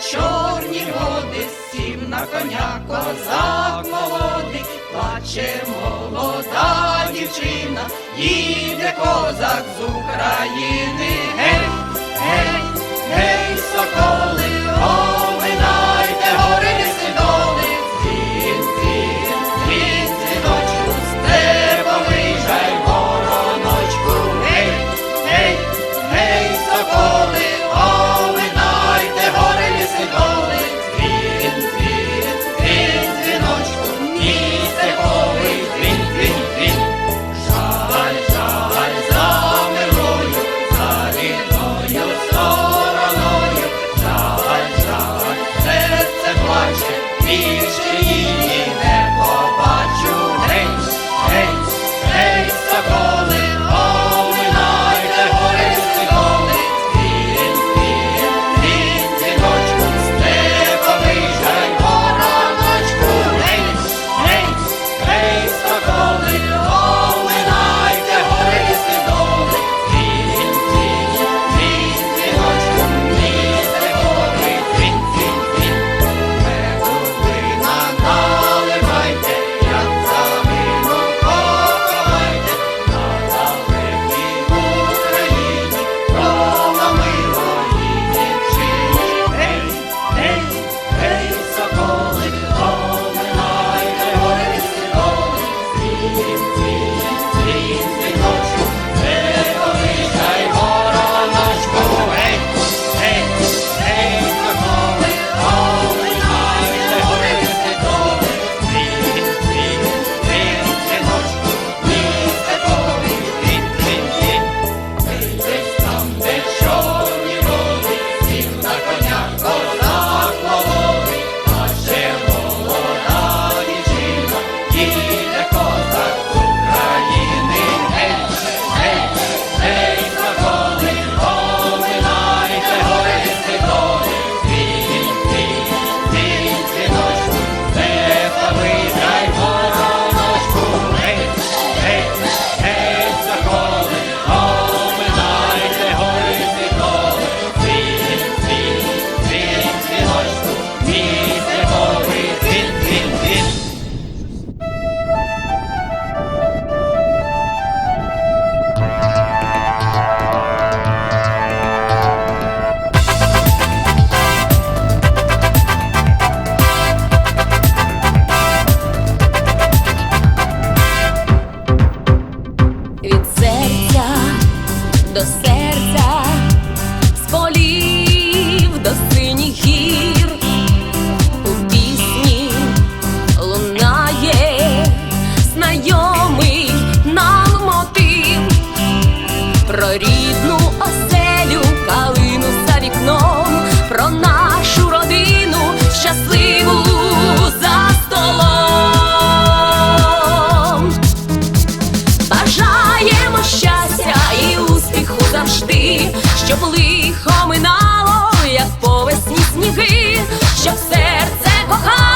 чорні води, сім на коня козак молодий, плаче молода дівчина, їде козак з України. до серця, з полів до синіх гір, у пісні лунає знайомий нам мотив про рідну оселю, калину за вікном, про нашу родину щасливу. щоб лихо минало, як повесні сніги, щоб серце кохало.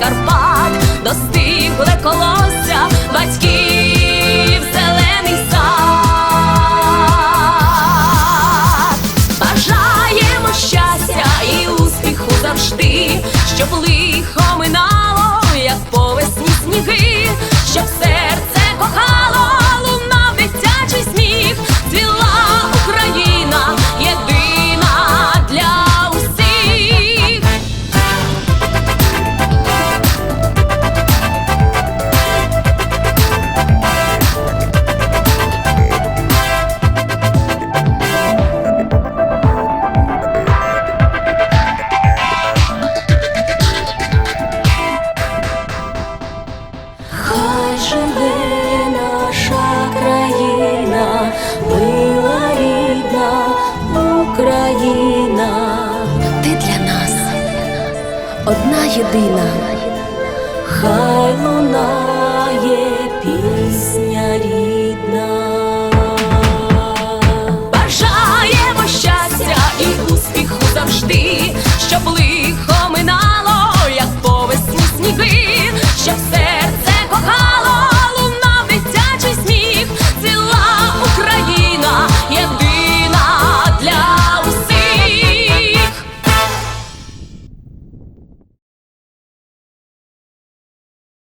Карпат, достигли колосся батьків, зелений сад. Бажаємо щастя і успіху завжди, щоб лихо минало, як повесні сніги, щоб все. єдина, хай лунає пісня рік.